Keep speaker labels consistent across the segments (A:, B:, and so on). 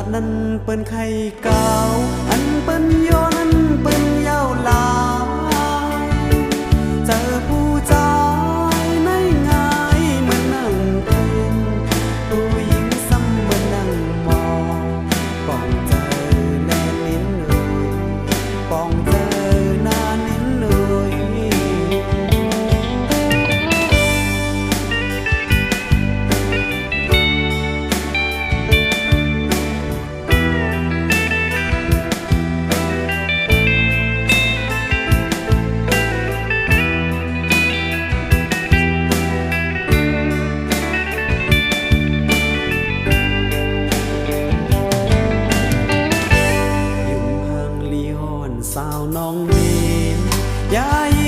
A: าดนั้นเปิ้นไข่เก่าอันเปิ้นยอนั้นเปิ้นยาวลา ย่า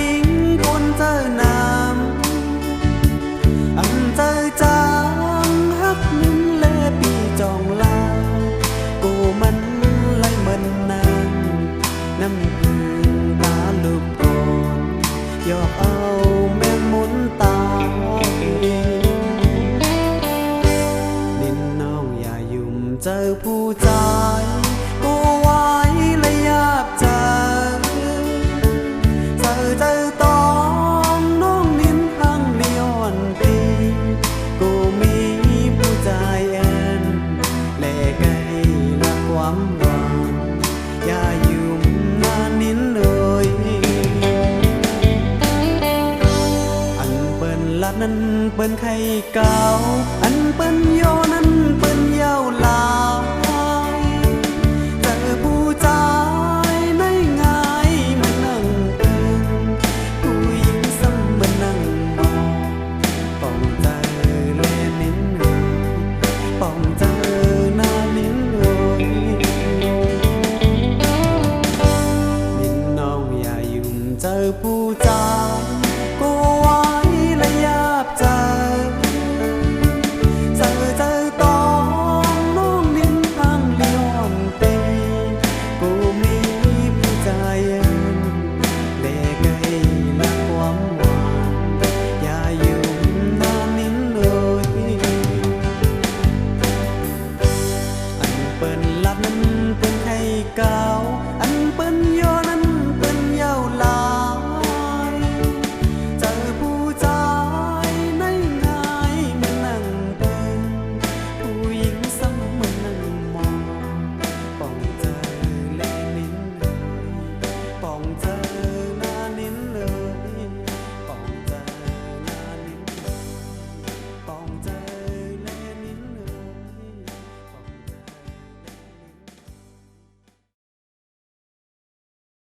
A: นั้นเปิ้นไข่เก่าอันเปิ้นยอ เปิ้นลับนั้นเปิ้นให้เก่าอันเปิ้นย้อน